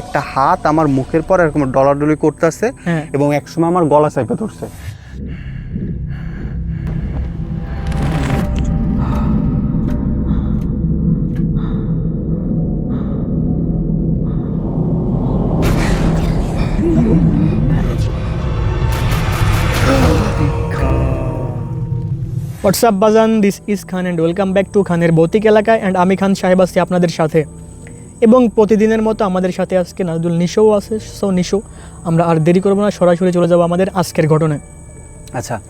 একটা হাত আমার মুখের পর এরকম ডলাডলি করতেছে হ্যাঁ। এবং একসময় আমার গলা চাইপে ধরছে। হোয়াটসঅ্যাপ বাজান this is Khan and welcome back to খানের ভৌতিক এলাকায় অ্যান্ড আমি খান সাহেব আছি আপনাদের সাথে। এবং প্রতিদিনের মতো আমাদের সাথে আজকে নাজুল নিশোও আছে সো নিশো আমরা আর দেরি করব না সরাসরি চলে যাব আমাদের আজকের ঘটনায়। আচ্ছা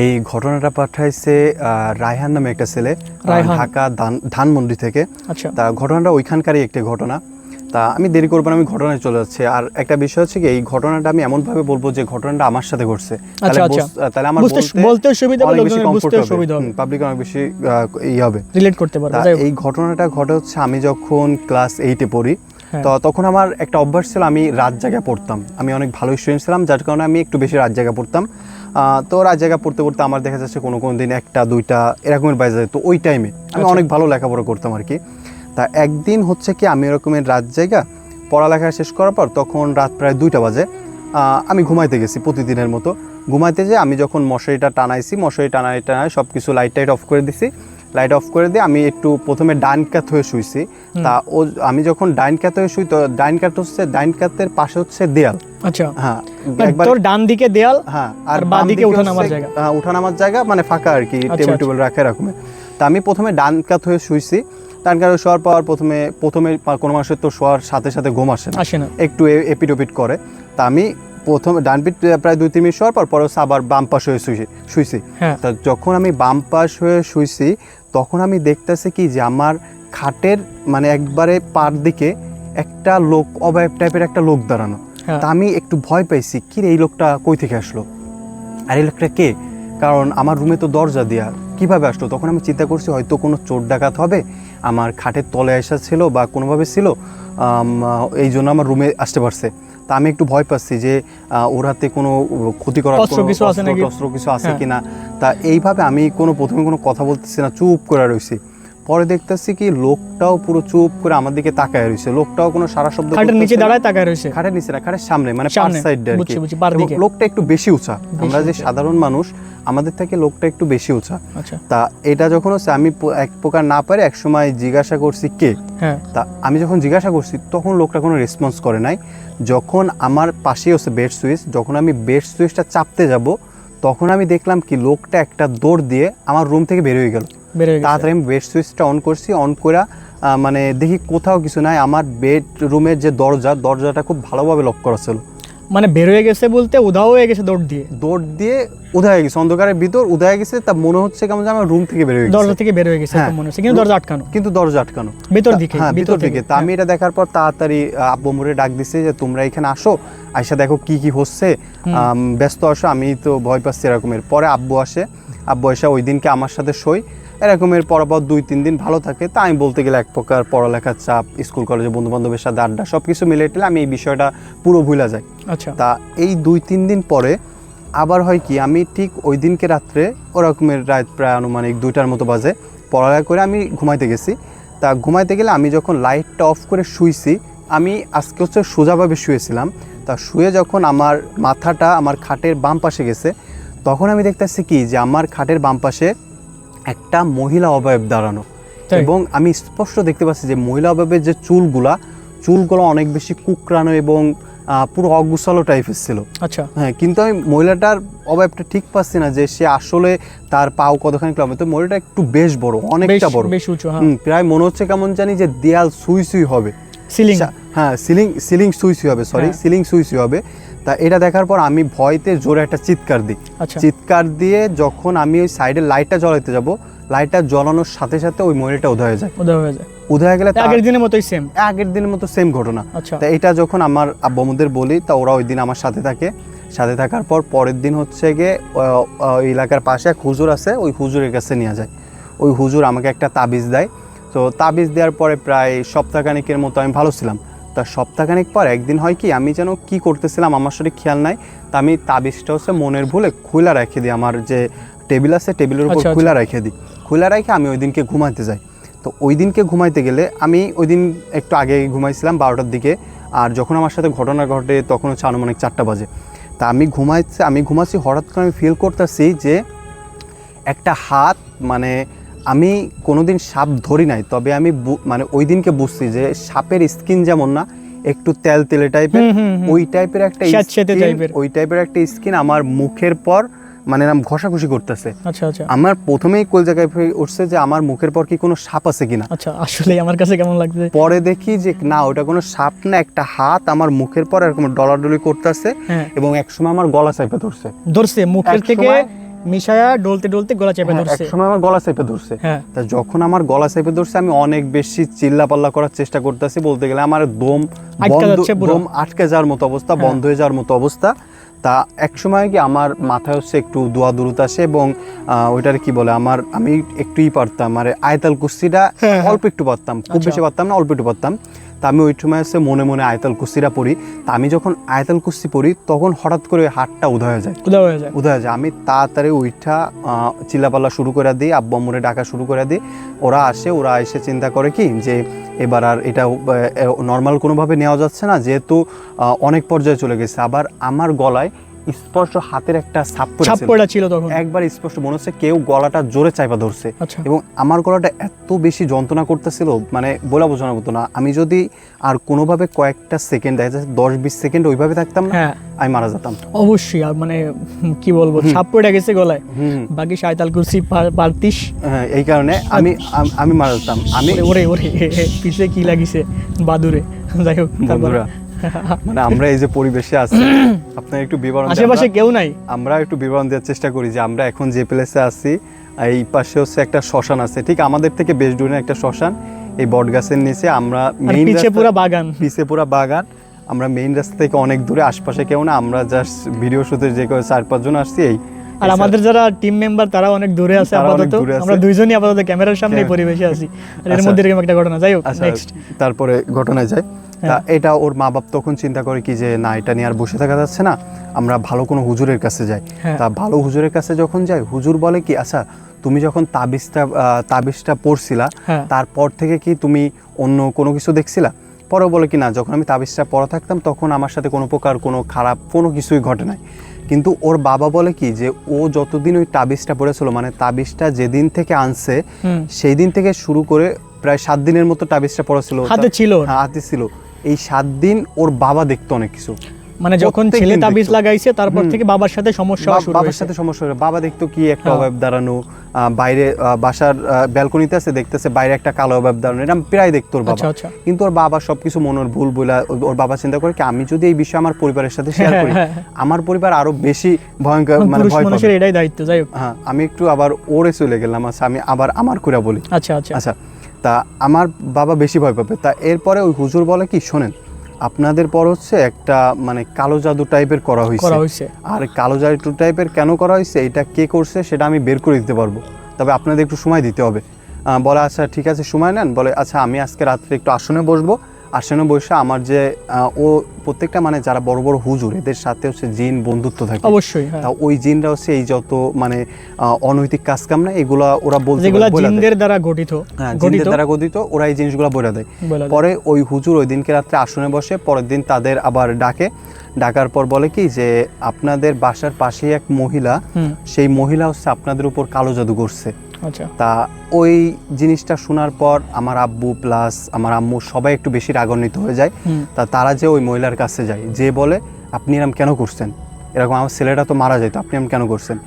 এই ঘটনাটা পাঠাইছে রায়হান নামে একটা ছেলে রায়হান। ঢাকা ধানমন্ডি থেকে। আচ্ছা। তা ঘটনাটা ওইখানকারই একটি ঘটনা। তা আমি দেরি করব না আমি ঘটনায় চলে যাচ্ছি। আর একটা বিষয় হচ্ছে কি এই ঘটনাটা আমি এমনভাবে বলব যে ঘটনাটা আমার সাথে ঘটছে। তাহলে আচ্ছা, বুঝ- তাহলে আমার বলতে সুবিধা হবে বুঝতে সুবিধা হবে। পাবলিক অনেক বেশি ই হবে। রিলেট করতে পারবে। এই ঘটনাটা ঘটে হচ্ছে আমি যখন ক্লাস এইটে পড়ি হ্যাঁ। তো তখন আমার একটা অভ্যাস ছিল আমি রাত জায়গায় পড়তাম। আমি অনেক ভালো স্টুডেন্ট ছিলাম যার কারণে আমি একটু বেশি রাত জায়গা পড়তাম। আহ, তো রাত জায়গা পড়তে পড়তে আমার দেখা যাচ্ছে কোনো কোনো দিন একটা দুইটা এরকমের বাইরে যায়। তো ওই টাইমে আমি আচ্ছা। অনেক ভালো লেখাপড়া করতাম আর কি। তা একদিন হচ্ছে কি আমি এরকমের রাত জায়গা পড়ালেখা শেষ করার পর তখন রাত প্রায় দুইটা বাজে আমি ঘুমাইতে গেছি প্রতিদিনের মতো। ঘুমাইতে যে আমি যখন মশারিটা টানাইছি মশারি টানাই টানাই সব কিছু লাইট টাইট অফ করে দিছি। লাইট অফ করে দিয়ে আমি একটু প্রথমে ডাইন কাত হয়ে শুইছি। তা ও আমি যখন ডাইন কাত হয়ে শুই তো ডাইন কাত হচ্ছে ডাইন কাতের পাশে হচ্ছে দেয়াল। আচ্ছা। হ্যাঁ মানে তোর ডান দিকে দেয়াল হ্যাঁ আর বাঁ বাম দিকে হচ্ছে, জায়গা। আহ, উঠানামার জায়গা মানে ফাঁকা আর কি আচ্ছা, টেবিল আচ্ছা। টেবিল রাখা এরকমের তা আমি প্রথমে ডান কাত হয়ে শুইছি। ডান কাত শোয়ার পর প্রথমে প্রথমে কোনো মানুষের তো শোয়ার সাথে সাথে ঘুম আসে না। আসে না। একটু এ- এপিট করে। তা আমি প্রথম ডান পিঠ প্রায় দুই তিন মিনিট শোয়ার পর পরে আবার বাম পাশ হয়ে শুইছি শুইছি। হ্যাঁ। তা যখন আমি বাম পাশ হয়ে শুইছি তখন আমি দেখতেছি কি যে আমার খাটের মানে একবারে পার দিকে একটা লোক অবয়ব টাইপের একটা লোক দাঁড়ানো। হ্যাঁ। তা আমি একটু ভয় পাইছি কি রে এই লোকটা কই থেকে আসলো? আর এই লোকটা কে? কারণ আমার রুমে তো দরজা দেওয়া কীভাবে আসলো? তখন আমি চিন্তা করছি হয়তো কোনো চোর ডাকাত হবে আমার খাটের তলে আসা ছিল বা কোনোভাবে ছিল এই জন্য আমার রুমে আসতে পারছে। তা আমি একটু ভয় পাচ্ছি যে ওর হাতে কোনো ক্ষতি করার কিছু আছে অস্ত্র- কিছু আছে হ্যাঁ। কিনা? তা এইভাবে আমি কোনো প্রথমে কোনো কথা বলতেছি না চুপ করে রইছি। পরে দেখতেছি কি লোকটাও পুরো চুপ করে আমার দিকে তাকায় রইছে। লোকটাও কোনো সারা শব্দ খাটের নিচে। দাঁড়ায় তাকায় রয়েছে খাটের নিচে না খাটের সামনে মানে পার সাইড। লোকটা একটু বেশি উঁচা। আমরা যে সাধারণ মানুষ আমাদের থেকে লোকটা একটু বেশি উঁচা। আচ্ছা। তা এটা যখন হচ্ছে আমি এক প্রকার না পারে এক সময় জিজ্ঞাসা করছি কে? হ্যাঁ। তা আমি যখন জিজ্ঞাসা করছি তখন লোকটা কোনো রেসপন্স করে নাই। যখন আমার পাশেই হচ্ছে বেড সুইচ যখন আমি বেড সুইচটা চাপতে যাব তখন আমি দেখলাম কি লোকটা একটা দৌড় দিয়ে আমার রুম থেকে বের হয়ে গেল। তাড়াতাড়ি আমি বেড সুইচটা অন করছি অন করে মানে দেখি কোথাও কিছু নাই। আমার বেড রুমের যে দরজা দরজাটা খুব ভালোভাবে লক করা ছিল। মানে বের হয়ে গেছে বলতে উধাও হয়ে গেছে দৌড় দিয়ে। দৌড় দিয়ে উদয় গেছে অন্ধকারের ভিতর উদয় গেছে তা মনে হচ্ছে কেমন যে আমার রুম থেকে বের হয়ে গেছে। দরজা থেকে বের হয়ে গেছে হ্যাঁ। মনে হচ্ছে। কিন্তু দরজা আটকানো। কিন্তু দরজা আটকানো। ভেতর দিকে হ্যাঁ ভিতর দিকে। তা আমি। এটা দেখার পর তাড়াতাড়ি আব্বু মুড়ে ডাক দিছে যে তোমরা এখানে আসো আইসা দেখো কি কি হচ্ছে। ব্যস্ত আসো আমি তো ভয় পাচ্ছি এরকমের। পরে আব্বু আসে। আব্বু এসে ওই দিনকে আমার সাথে শোয়। এরকমের পরপর দুই তিন দিন ভালো থাকে। তা আমি বলতে গেলে এক প্রকার পড়ালেখার চাপ স্কুল কলেজে বন্ধু বান্ধবের সাথে আড্ডা সব কিছু মিলে টেলে আমি এই বিষয়টা পুরো ভুলে যাই। আচ্ছা। তা এই দুই তিন দিন পরে আবার হয় কি আমি ঠিক ওই দিনকে রাত্রে ওরকমের রাত প্রায় আনুমানিক দুইটার মতো বাজে পড়ালেখা করে আমি ঘুমাইতে গেছি। তা ঘুমাইতে গেলে আমি যখন লাইটটা অফ করে শুইছি আমি আজকে হচ্ছে সোজাভাবে শুয়েছিলাম। তা শুয়ে যখন আমার মাথাটা আমার খাটের বাম পাশে গেছে তখন আমি দেখতেছি কি যে আমার খাটের বাম পাশে একটা মহিলা অবয়ব দাঁড়ানো। এবং আমি স্পষ্ট দেখতে পাচ্ছি যে মহিলা অবয়বের যে চুলগুলা চুলগুলো অনেক বেশি কুকরানো এবং পুরো অগুসালো টাইপের ছিল। আচ্ছা। হ্যাঁ কিন্তু আমি মহিলাটার অবয়বটা ঠিক পাচ্ছি না যে সে আসলে তার পাও কতখানি ক্লাব তো মহিলাটা একটু বেশ বড় অনেকটা বড়। বেশ উঁচু হ্যাঁ। প্রায় মনে হচ্ছে কেমন জানি যে দেয়াল সুই সুই হবে। সিলিং। হ্যাঁ সিলিং সিলিং সুই সুই হবে সরি হ্যাঁ। সিলিং সুই সুই হবে। তা এটা দেখার পর আমি ভয়তে জোরে একটা চিৎকার দিই। আচ্ছা। চিৎকার দিয়ে যখন আমি ওই সাইডে লাইটটা জ্বলাইতে যাব লাইটটা জ্বলানোর সাথে সাথে ওই মহিলাটা উদয় হয়ে যায়। উদয় হয়ে যায়। উদয় হয়ে গেলে আগের দিনের মতোই সেম আগের দিনের মতো সেম ঘটনা। আচ্ছা। তা এটা যখন আমার আব্বামুদের বলি তা ওরা ওই দিন আমার সাথে থাকে। সাথে থাকার পর পরের দিন হচ্ছে গিয়ে এলাকার পাশে এক হুজুর আছে ওই হুজুরের কাছে নিয়ে যায়। ওই হুজুর আমাকে একটা তাবিজ দেয়। তো তাবিজ দেওয়ার পরে প্রায় সপ্তাহখানিকের মতো আমি ভালো ছিলাম। তা সপ্তাহখানিক পর একদিন হয় কি আমি যেন কি করতেছিলাম আমার সাথে খেয়াল নাই তা আমি তাবিজটা হচ্ছে মনের ভুলে খুলা রেখে দিই আমার যে টেবিল আছে টেবিলের উপর আচ্ছা, আচ্ছা। খুলা রেখে দিই। খুলা রেখে আমি ওই দিনকে ঘুমাইতে যাই। তো ওই দিনকে ঘুমাইতে গেলে আমি ওই দিন একটু আগে ঘুমাইছিলাম বারোটার দিকে আর যখন আমার সাথে ঘটনা ঘটে তখন হচ্ছে আনুমানিক চারটা বাজে। তা আমি ঘুমাইছি আমি ঘুমাচ্ছি হঠাৎ করে আমি ফিল করতেছি যে একটা হাত মানে আমি কোনোদিন সাপ ধরি নাই তবে আমি মানে ওই দিনকে বুঝছি যে সাপের স্কিন যেমন না একটু তেল তেলে টাইপের। ওই টাইপের একটা। ওই টাইপের একটা স্কিন আমার মুখের পর মানে নাম ঘষাঘষি করতেছে। আচ্ছা আচ্ছা। আমার প্রথমেই কোল জায়গায় উঠছে যে আমার মুখের পর কি কোনো সাপ আছে কিনা। আচ্ছা আসলে আমার কাছে কেমন লাগছে? পরে দেখি যে না ওটা কোনো সাপ না একটা হাত আমার মুখের পর এরকম ডলাডলি করতেছে হ্যাঁ। এবং একসময় আমার গলা চেপে ধরছে। ধরছে মুখের থেকে মিশায়া ডলতে ডলতে গলা চেপে হ্যাঁ, ধরছে একসময় আমার গলা চেপে ধরছে হ্যাঁ তা যখন আমার গলা চেপে ধরছে আমি অনেক বেশি চিল্লা পাল্লা করার চেষ্টা করতেছি বলতে গেলে আমার দম। দম আটকে যাওয়ার মতো অবস্থা হ্যাঁ। বন্ধ হয়ে যাওয়ার মতো অবস্থা তা এক সময় কি আমার মাথায় হচ্ছে একটু দোয়া দূরত আসে এবং ওইটার কি বলে আমার আমি একটুই পারতাম মানে আয়তাল কুস্তিটা। অল্প একটু পারতাম খুব আচ্ছা। বেশি পারতাম না অল্প একটু পারতাম তা আমি ওই সময় হচ্ছে মনে মনে আয়তাল কুস্তিটা পড়ি। তা আমি যখন আয়তাল কুস্তি পড়ি তখন হঠাৎ করে হাটটা উদয় হয়ে যায়। উদয় হয়ে যায়। উদয় হয়ে যায়। আমি তাড়াতাড়ি উইঠা চিল্লাপাল্লা শুরু করে দিই আব্বু আম্মুরে ডাকা শুরু করে দিই। ওরা আসে ওরা এসে চিন্তা করে কি যে এবার আর এটা নর্মাল কোনোভাবে নেওয়া যাচ্ছে না যেহেতু অনেক পর্যায়ে চলে গেছে। আবার আমার গলায় স্পষ্ট হাতের একটা ছাপ ছাপ্পড়া ছিল তখন। একবার স্পষ্ট মনে হচ্ছে কেউ গলাটা জোরে চাইপা ধরছে। আচ্ছা। এবং আমার গলাটা এত বেশি যন্ত্রণা করতেছিল মানে বলা বোঝানোর মতো না। আমি যদি আর কোনোভাবে কয়েকটা সেকেন্ড দেখা যাচ্ছে দশ বিশ সেকেন্ড ওইভাবে থাকতাম না হ্যাঁ। আমি মারা যেতাম। অবশ্যই আর মানে কি বলব ছাপ্পড়া গেছে গলায়। বাকি সাঁতাল কুরসি পারতিস। হ্যাঁ, এই কারণে আমি আমি মারা যেতাম। আমি ওরে ওরে ওরে পিছে কি লাগিছে? বাদুরে। যাই হোক বন্ধুরা মানে আমরা এই যে পরিবেশে আছি আপনার একটু বিবরণ আশেপাশে কেউ নাই? আমরা একটু বিবরণ দেওয়ার চেষ্টা করি যে আমরা এখন যে প্লেসে আছি এই পাশে হচ্ছে একটা শ্মশান আছে। ঠিক আমাদের থেকে বেশ দূরে একটা শ্মশান এই বট গাছের নিচে। আমরা মেইন পিছে পুরা বাগান। পিছে পুরা বাগান। আমরা মেইন রাস্তা থেকে অনেক দূরে আশপাশে কেউ না। আমরা জাস্ট ভিডিও শুতে যে কেউ চার পাঁচজন আসছি এই আর আমাদের যারা টিম মেম্বার তারা অনেক দূরে আছে আপাতত। আমরা দুইজনই আপাতত ক্যামেরার সামনে হ্যাঁ। পরিবেশে আছি। এর আচ্ছা। মধ্যে এরকম একটা ঘটনা। যাই হোক আচ্ছা। নেক্সট তারপরে ঘটনায় যায় তা হ্যাঁ। এটা ওর মা বাপ তখন চিন্তা করে কি যে না এটা নিয়ে আর বসে থাকা যাচ্ছে না। আমরা ভালো কোনো হুজুরের কাছে যাই। হ্যাঁ। তা ভালো হুজুরের কাছে যখন যাই হুজুর বলে কি আচ্ছা তুমি যখন তাবিজটা তাবিজটা পড়ছিলা হ্যাঁ। তারপর থেকে কি তুমি অন্য কোনো কিছু দেখছিলা? পরে বলে কি না যখন আমি তাবিজটা পড়া থাকতাম তখন আমার সাথে কোনো প্রকার কোনো খারাপ কোনো কিছুই ঘটে নাই। কিন্তু ওর বাবা বলে কি যে ও যতদিন ওই তাবিজটা পড়েছিল মানে তাবিজটা যেদিন থেকে আনছে সেই দিন থেকে শুরু করে প্রায় সাত দিনের মতো তাবিজটা পড়েছিল হাতে ছিল হাতে ছিল। এই সাত দিন ওর বাবা দেখতো অনেক কিছু। মানে যখন ছেলে তাবিজ লাগাইছে তারপর থেকে বাবার সাথে সমস্যা শুরু বাবার সাথে সমস্যা হলো বাবা দেখতো কি একটা হ্যাঁ। অভাব দাঁড়ানো বাইরে বাসার ব্যালকনিতে আছে দেখতেছে বাইরে একটা কালো অভাব দাঁড়ানো। এটা প্রায় দেখতো ওর বাবা। আচ্ছা আচ্ছা। কিন্তু ওর বাবা সবকিছু মনের ভুল বলে ওর বাবা চিন্তা করে কি আমি যদি এই বিষয়ে আমার পরিবারের সাথে শেয়ার করি হ্যাঁ, আমার পরিবার আরও বেশি ভয়ঙ্কর মানে ভয় মানুষের এটাই দায়িত্ব যাই হোক। হ্যাঁ আমি একটু আবার ওরে চলে গেলাম আচ্ছা আমি আবার আমার করে বলি। আচ্ছা আচ্ছা। আচ্ছা তা আমার বাবা বেশি ভয় পাবে। তা এরপরে ওই হুজুর বলে কি শোনেন আপনাদের পর হচ্ছে একটা মানে কালো জাদু টাইপের করা হয়েছে আর কালো জাদু টাইপের কেন করা হয়েছে এটা কে করছে সেটা আমি বের করে দিতে পারব। তবে আপনাদের একটু সময় দিতে হবে। আহ, বলে আচ্ছা ঠিক আছে সময় নেন। বলে আচ্ছা আমি আজকে রাত্রে একটু আসনে বসবো। আসনে বসে আমার যে ও প্রত্যেকটা মানে যারা বড় বড় হুজুর এদের সাথে হচ্ছে জিন বন্ধুত্ব থাকে। অবশ্যই হ্যাঁ। তা ওই জিনরা হচ্ছে এই যত মানে অনৈতিক কাজ কাম না এগুলা ওরা বলতে যেগুলা। জিনদের দ্বারা গঠিত হ্যাঁ গঠিত। জিনদের দ্বারা গঠিত ওরা এই জিনিসগুলো বলে দেয়। পরে ওই হুজুর ওই দিনকে রাত্রে আসনে বসে পরের দিন তাদের আবার ডাকে। ডাকার পর বলে কি যে আপনাদের বাসার পাশেই এক মহিলা সেই মহিলা হচ্ছে আপনাদের উপর কালো জাদু করছে। তা ওই জিনিসটা শোনার পর আমার আব্বু প্লাস আমার আম্মু সবাই একটু বেশি রাগান্বিত হয়ে যায়। তা তারা যে ওই মহিলার কাছে যায় যে বলে আপনি এরকম কেন করছেন? এরকম আমার ছেলেটা তো মারা যেত আপনি এরকম কেন করছেন?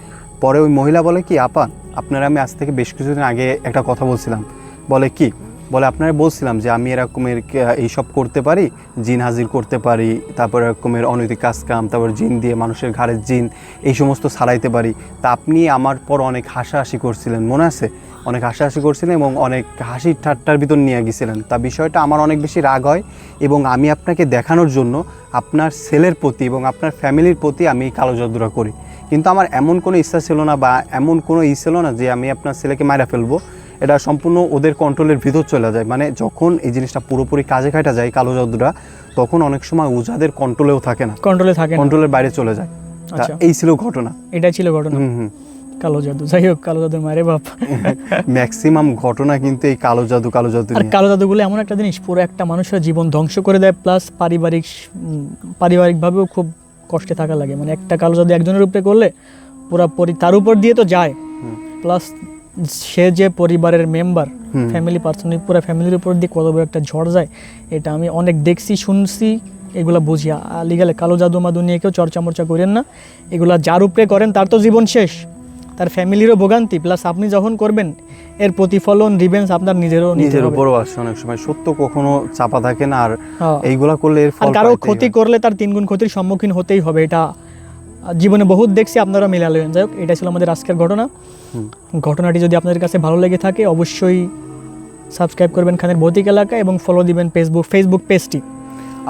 পরে ওই মহিলা বলে কি আপা আপনারা আমি আজ থেকে বেশ কিছুদিন আগে একটা কথা বলছিলাম। বলে কি বলে আপনারা বলছিলাম যে আমি এরকমের এইসব করতে পারি, জিন হাজির করতে পারি, তারপর এরকমের অনৈতিক কাজকাম, তারপর জিন দিয়ে মানুষের ঘাড়ের জিন, এই সমস্ত ছাড়াইতে পারি। তা আপনি আমার পর অনেক হাসাহাসি করছিলেন, মনে আছে? অনেক হাসাহাসি করছিলেন এবং অনেক হাসি ঠাট্টার ভিতর নিয়ে গেছিলেন তা বিষয়টা আমার অনেক বেশি রাগ হয় এবং আমি আপনাকে দেখানোর জন্য আপনার ছেলের প্রতি এবং আপনার ফ্যামিলির প্রতি আমি কালো জাদুরা করি। কিন্তু আমার এমন কোনো ইচ্ছা ছিল না বা এমন কোনো ই ছিল না যে আমি আপনার ছেলেকে মারা ফেলব। এটা সম্পূর্ণ ওদের কন্ট্রোলের ভিতর চলে যায়। মানে যখন এই জিনিসটা পুরোপুরি কাজে খাটা যায় কালো জাদুরা তখন অনেক সময় ওঝাদের কন্ট্রোলেও থাকে না। কন্ট্রোলে থাকে কন্ট্রোলের বাইরে চলে যায়। আচ্ছা। এই ছিল ঘটনা। এটাই ছিল ঘটনা। হুম হুম। কালো জাদু। যাই হোক কালো জাদুর মারে বাপ। ম্যাক্সিমাম ঘটনা কিন্তু এই কালো জাদু কালো জাদু আর কালো জাদুগুলো এমন একটা জিনিস পুরো একটা মানুষের জীবন ধ্বংস করে দেয় প্লাস পারিবারিক পারিবারিকভাবেও খুব কষ্টে থাকা লাগে। মানে একটা কালো জাদু একজনের উপরে করলে পুরা পরি তার উপর দিয়ে তো যায়। প্লাস সে যে পরিবারের মেম্বার ফ্যামিলি পার্সন পুরো ফ্যামিলির উপর দিয়ে কত বড় একটা ঝড় যায় এটা আমি অনেক দেখছি শুনছি এগুলা বুঝি। লিগালে কালো জাদু মাদু নিয়ে কেউ চর্চা মর্চা করেন না। এগুলা যার উপরে করেন তার তো জীবন শেষ। তার ফ্যামিলিরও ভোগান্তি প্লাস আপনি যখন করবেন এর প্রতিফলন রিভেন্স আপনার নিজেরও নিজের। উপরও আসে অনেক সময়। সত্য কখনো চাপা থাকে না আর হ্যাঁ। এইগুলা করলে এর ফল কারও ক্ষতি করলে তার তিনগুণ ক্ষতির সম্মুখীন হতেই হবে এটা জীবনে বহুত দেখছি আপনারা মিলালেন। যাই হোক এটা ছিল আমাদের আজকের ঘটনা। ঘটনাটি যদি আপনাদের কাছে ভালো লেগে থাকে অবশ্যই সাবস্ক্রাইব করবেন খানের ভৌতিক এলাকা এবং ফলো দিবেন ফেসবুক ফেসবুক পেজটি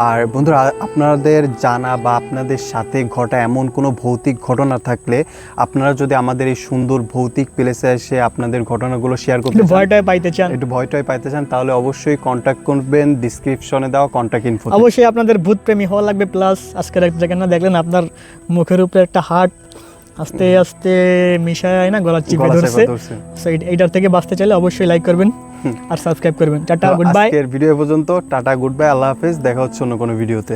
আর বন্ধুরা আপনাদের জানা বা আপনাদের সাথে ঘটা এমন কোনো ভৌতিক ঘটনা থাকলে আপনারা যদি আমাদের এই সুন্দর ভৌতিক প্লেসে এসে আপনাদের ঘটনাগুলো শেয়ার করতে ভয়টায় পাইতে চান। একটু ভয়টয় পাইতে চান তাহলে অবশ্যই কন্ট্যাক্ট করবেন ডিসক্রিপশনে দেওয়া কন্ট্যাক্ট ইনফো অবশ্যই আপনাদের ভূত প্রেমী হওয়া লাগবে প্লাস আজকের এক জায়গা না দেখলেন আপনার মুখের উপরে একটা হার্ট আস্তে আস্তে মিশায় না গলা চিপে ধরছে। সো এইটার থেকে বাঁচতে চাইলে অবশ্যই লাইক করবেন আর সাবস্ক্রাইব করবেন। টাটা গুড বাই আজকের ভিডিও পর্যন্ত। টাটা গুড বাই আল্লাহ হাফেজ। দেখা হচ্ছে অন্য কোনো ভিডিওতে